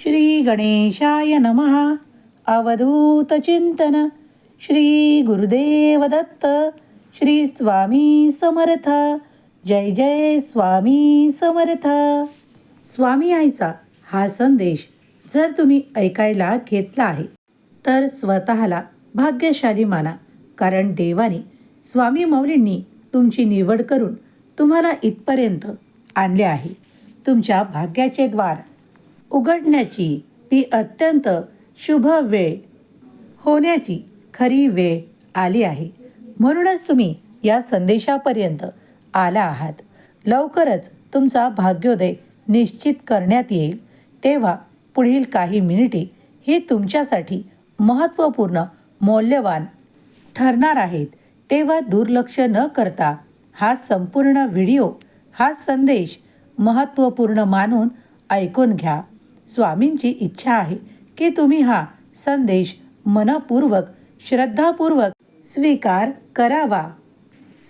श्री गणेशाय नमः अवधूतचिंतन श्री गुरुदेव दत्त. श्री स्वामी समर्थ. जय जय स्वामी समर्थ. स्वामी आईचा हा संदेश जर तुम्ही ऐकायला घेतला आहे तर स्वतःला भाग्यशाली माना कारण देवाने स्वामी मौलींनी तुमची निवड करून तुम्हाला इथपर्यंत आणले आहे. तुमच्या भाग्याचे द्वार उघडण्याची ती अत्यंत शुभ वेळ होण्याची खरी वेळ आली आहे. म्हणूनच तुम्ही या संदेशापर्यंत आला आहात. लवकरच तुमचा भाग्योदय निश्चित करण्यात येईल. तेव्हा पुढील काही मिनिटे ही तुमच्यासाठी महत्त्वपूर्ण मौल्यवान ठरणार आहेत. तेव्हा दुर्लक्ष न करता हा संपूर्ण व्हिडिओ हा संदेश महत्त्वपूर्ण मानून ऐकून घ्या. स्वामींची इच्छा आहे की तुम्ही हा संदेश मनपूर्वक श्रद्धापूर्वक स्वीकार करावा.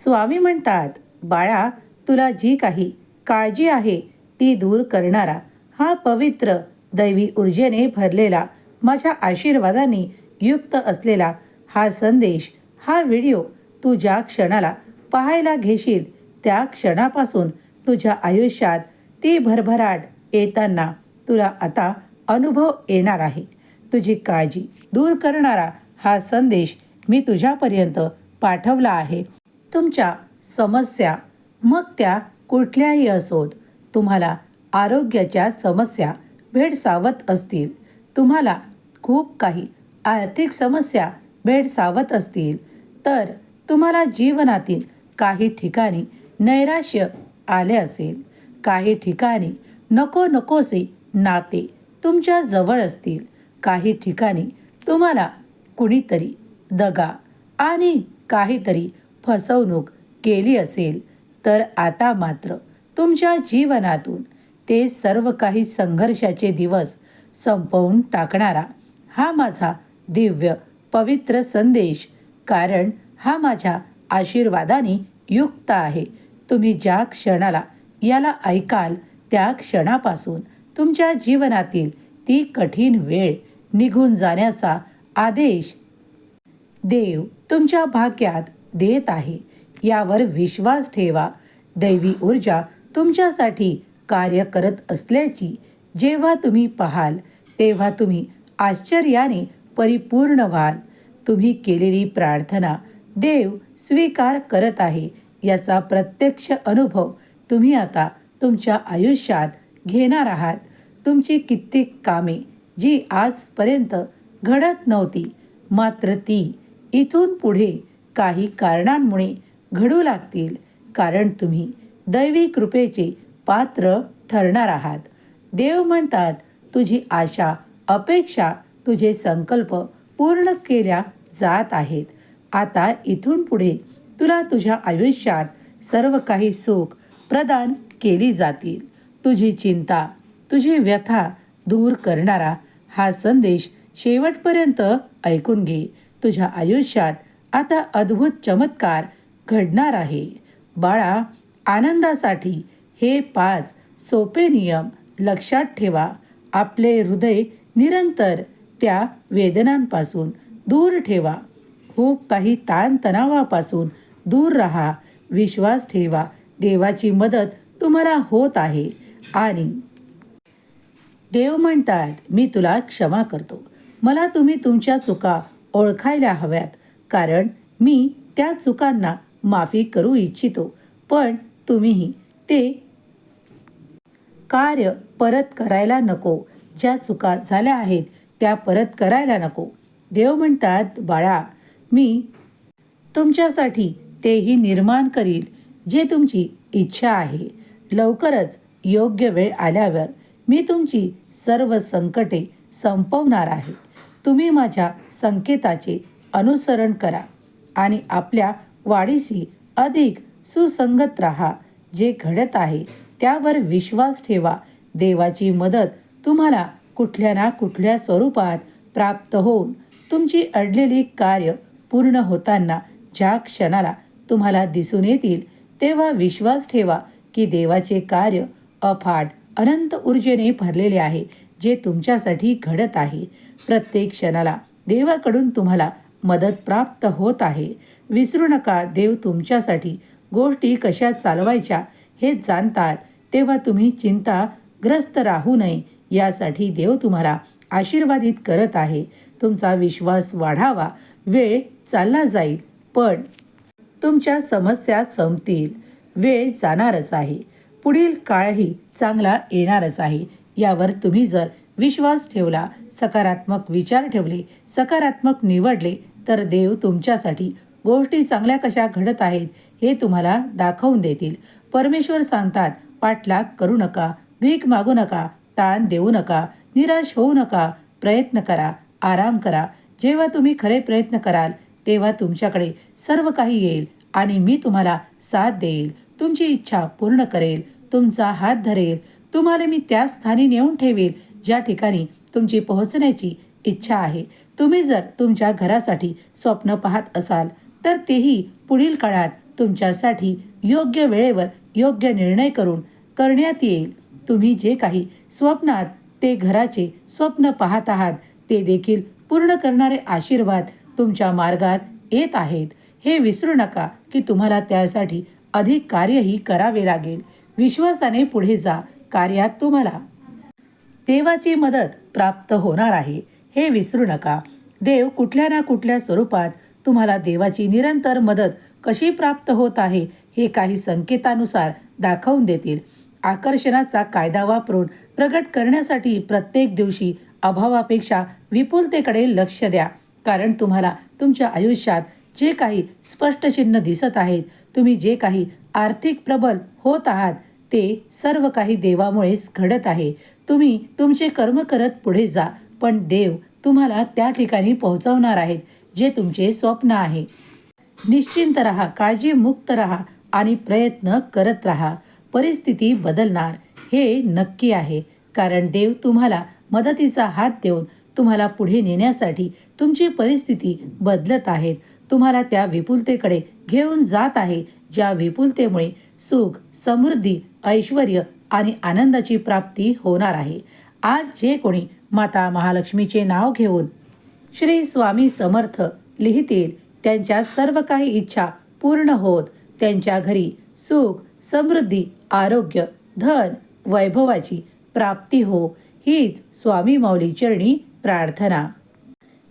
स्वामी म्हणतात बाळा तुला जी काही काळजी आहे ती दूर करणारा हा पवित्र दैवी ऊर्जेने भरलेला माझ्या आशीर्वादाने युक्त असलेला हा संदेश हा व्हिडिओ तू ज्या क्षणाला पाहायला घेशील. त्या क्षणापासून तुझ्या आयुष्यात ती भरभराट येताना तुला आता अनुभव येणार आहे. तुझी काळजी दूर करणारा हा संदेश मी तुझ्यापर्यंत पाठवला आहे. तुमच्या समस्या मग त्या कुठल्याही असोत. तुम्हाला आरोग्याच्या समस्या भेडसावत असतील. तुम्हाला खूप काही आर्थिक समस्या भेडसावत असतील. तर तुम्हाला जीवनातील काही ठिकाणी नैराश्य आले असेल. काही ठिकाणी नको नकोसे नाते तुमच्या जवळ असतील. काही ठिकाणी तुम्हाला कुणीतरी दगा आणि काहीतरी फसवणूक केली असेल तर आता मात्र तुमच्या जीवनातून ते सर्व काही संघर्षाचे दिवस संपवून टाकणारा हा माझा दिव्य पवित्र संदेश. कारण हा माझ्या आशीर्वादाने युक्त आहे. तुम्ही ज्या क्षणाला याला ऐकाल त्या क्षणापासून तुमच्या जीवनातील ती कठीण वेळ निघून जाण्याचा आदेश देव तुमच्या भाग्यात देत आहे. यावर विश्वास ठेवा. दैवी ऊर्जा तुमच्यासाठी कार्य करत असल्याची जेव्हा तुम्ही पाहाल तेव्हा तुम्ही आश्चर्याने परिपूर्ण व्हाल. तुम्ही केलेली प्रार्थना देव स्वीकार करत आहे. याचा प्रत्यक्ष अनुभव तुम्ही आता तुमच्या आयुष्यात घेणार आहात. तुमची कित्येक कामे जी आजपर्यंत घडत नव्हती. मात्र ती इथून पुढे काही कारणांमुळे घडू लागतील कारण तुम्ही दैवी कृपेचे पात्र ठरणार आहात. देव म्हणतात तुझी आशा अपेक्षा तुझे संकल्प पूर्ण केल्या जात आहेत. आता इथून पुढे तुला तुझ्या आयुष्यात सर्व काही सुख प्रदान केली जातील. तुझी चिंता तुझी व्यथा दूर करणारा हा संदेश शेवटपर्यंत ऐकून घे. तुझ्या आयुष्यात आता अद्भुत चमत्कार घडणार आहे. बाळा आनंदासाठी हे पाच सोपे नियम लक्षात ठेवा. आपले हृदय निरंतर त्या वेदनांपासून दूर ठेवा. खूप काही ताणतणावापासून दूर राहा. विश्वास ठेवा. देवाची मदत तुम्हाला होत आहे. आणि देव म्हणतात मी तुला क्षमा करतो. मला तुम्ही तुमच्या चुका ओळखायला हव्यात कारण मी त्या चुकांना माफी करू इच्छितो पण तुम्हीही ते कार्य परत करायला नको. ज्या चुका झाल्या आहेत त्या परत करायला नको. देव म्हणतात बाळा मी तुमच्यासाठी तेही निर्माण करील जे तुमची इच्छा आहे. लवकरच योग्य वेळ आल्यावर मी तुमची सर्व संकटे संपवणार आहे. तुम्ही माझ्या संकेताचे अनुसरण करा आणि आपल्या वाढीशी अधिक सुसंगत राहा. जे घडत आहे त्यावर विश्वास ठेवा. देवाची मदत तुम्हाला कुठल्या ना कुठल्या स्वरूपात प्राप्त होऊन तुमची अडलेली कार्य पूर्ण होताना ज्या क्षणाला तुम्हाला दिसून येतील तेव्हा विश्वास ठेवा की देवाचे कार्य अफाट अनंत ऊर्जेने भरलेले आहे जे तुमच्यासाठी घडत आहे. प्रत्येक क्षणाला देवाकडून तुम्हाला मदत प्राप्त होत आहे. विसरू नका देव तुमच्यासाठी गोष्टी कशा चालवायच्या हे जाणतात तेव्हा तुम्ही चिंताग्रस्त राहू नये. यासाठी देव तुम्हाला आशीर्वादित करत आहे. तुमचा विश्वास वाढावा वेळ चालला जाईल पण तुमच्या समस्या संपतील. वेळ जाणारच आहे. पुढील काळही चांगला येणारच आहे. यावर तुम्ही जर विश्वास ठेवला सकारात्मक विचार ठेवले सकारात्मक निवडले तर देव तुमच्यासाठी गोष्टी चांगल्या कशा घडत आहेत हे तुम्हाला दाखवून देतील. परमेश्वर सांगतात पाठलाग करू नका भीक मागू नका ताण देऊ नका निराश होऊ नका प्रयत्न करा आराम करा. जेव्हा तुम्ही खरे प्रयत्न कराल तेव्हा तुमच्याकडे सर्व काही येईल आणि मी तुम्हाला साथ देईल. तुमची इच्छा पूर्ण करेल. तुमचा हात धरेल. तुम्हाला मी त्या स्थानी नेऊन ठेवेल ज्या ठिकाणी तुमची पोहोचण्याची इच्छा आहे. तुम्ही जर तुमच्या घरासाठी स्वप्न पाहत असाल तर तेही पुढील काळात तुमच्यासाठी योग्य वेळेवर योग्य निर्णय करून करण्यात येईल. तुम्ही जे काही स्वप्नात ते घराचे स्वप्न पाहत आहात ते देखील पूर्ण करणारे आशीर्वाद तुमच्या मार्गात येत आहेत. हे विसरू नका की तुम्हाला त्यासाठी अधिक कार्यही करावे लागेल. विश्वासाने पुढे जा कार्यात तुम्हाला. देवाची मदत प्राप्त होणार आहे हे विसरू नका. देव कुठल्या ना कुठल्या स्वरूपात तुम्हाला देवाची निरंतर मदत कशी प्राप्त होत आहे हे काही संकेतानुसार दाखवून देतील. आकर्षणाचा कायदा वापरून प्रगट करण्यासाठी प्रत्येक दिवशी अभावापेक्षा विपुलतेकडे लक्ष द्या. कारण तुम्हाला तुमच्या आयुष्यात जे काही स्पष्ट चिन्ह दिसत आहेत तुम्ही जे काही आर्थिक प्रबल होत आहात ते सर्व काही देवामुळेच घडत आहे. तुम्ही तुमचे कर्म करत पुढे जा पण देव तुम्हाला त्या ठिकाणी पोहोचवणार आहेत जे तुमचे स्वप्न आहे. निश्चिंत राहा काळजीमुक्त राहा आणि प्रयत्न करत राहा. परिस्थिती बदलणार हे नक्की आहे. कारण देव तुम्हाला मदतीचा हात देऊन तुम्हाला पुढे नेण्यासाठी तुमची परिस्थिती बदलत आहेत. तुम्हाला त्या विपुलतेकडे घेऊन जात आहे ज्या विपुलतेमुळे सुख समृद्धी ऐश्वर आणि आनंदाची प्राप्ती होणार आहे. आज जे कोणी माता महालक्ष्मीचे नाव घेऊन श्री स्वामी समर्थ लिहितील त्यांच्या सर्व काही इच्छा पूर्ण होत त्यांच्या घरी सुख समृद्धी आरोग्य धन वैभवाची प्राप्ती हो हीच स्वामी माऊली चरणी प्रार्थना.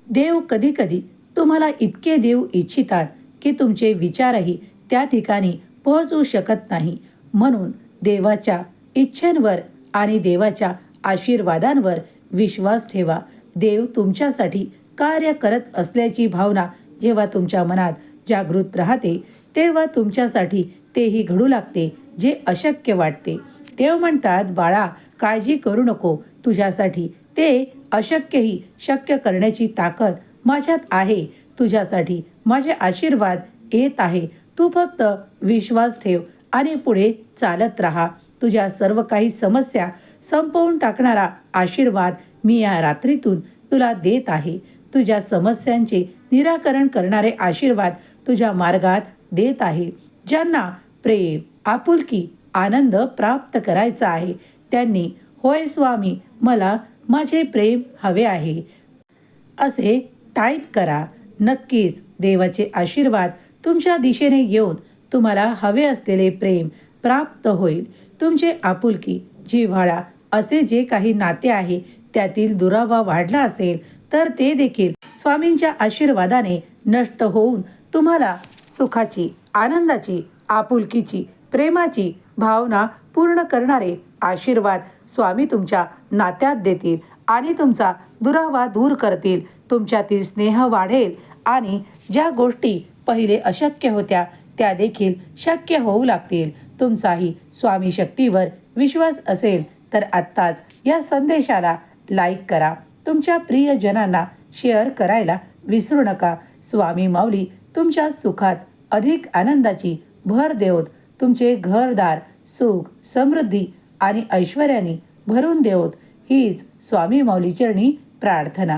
देव कधी कधी तुम्हाला इतके देऊ इच्छितात की तुमचे विचारही त्या ठिकाणी पोहोचू शकत नाही. म्हणून देवाच्या इच्छेंवर आणि देवाच्या आशीर्वादांवर विश्वास ठेवा. देव तुमच्यासाठी कार्य करत असल्याची भावना जेव्हा तुमच्या मनात जागृत राहते तेव्हा तुमच्यासाठी तेही घडू लागते जे अशक्य वाटते. देव म्हणतात बाळा काळजी करू नको. तुझ्यासाठी ते अशक्यही शक्य करण्याची ताकद माझ्यात आहे. तुझ्यासाठी माझे आशीर्वाद येत आहे. तू फक्त विश्वास ठेव आणि पुढे चालत राहा. तुझ्या सर्व काही समस्या संपवून टाकणारा आशीर्वाद मी या रात्रीतून तुला देत आहे. तुझ्या समस्यांचे निराकरण करणारे आशीर्वाद तुझ्या मार्गात देत आहे. ज्यांना प्रेम आपुलकी आनंद प्राप्त करायचा आहे त्यांनी होय स्वामी मला माझे प्रेम हवे आहे. असे टाईप करा. नक्कीच देवाचे आशीर्वाद तुमच्या दिशेने येऊन तुम्हाला हवे असलेले प्रेम प्राप्त होईल. तुमचे आपुलकी जिव्हाळा असे जे काही नाते आहे त्यातील दुरावा वाढला असेल तर ते देखील स्वामींच्या आशीर्वादाने नष्ट होऊन तुम्हाला सुखाची आनंदाची आपुलकीची प्रेमाची भावना पूर्ण करणारे आशीर्वाद स्वामी तुमच्या नात्यात देतील आणि तुमचा दुरावा दूर करतील. तुमच्यातील स्नेह वाढेल आणि ज्या गोष्टी पहिले अशक्य होत्या त्या देखील शक्य होऊ लागतील. तुमचाही स्वामी शक्तीवर विश्वास असेल तर आत्ताच या संदेशाला लाईक करा. तुमच्या प्रियजनांना शेअर करायला विसरू नका. स्वामी माऊली तुमच्या सुखात अधिक आनंदाची भर देवत. तुमचे घरदार सुख समृद्धी आणि ऐश्वर्याने भरून देवत. हीच स्वामी माऊली चरणी प्रार्थना.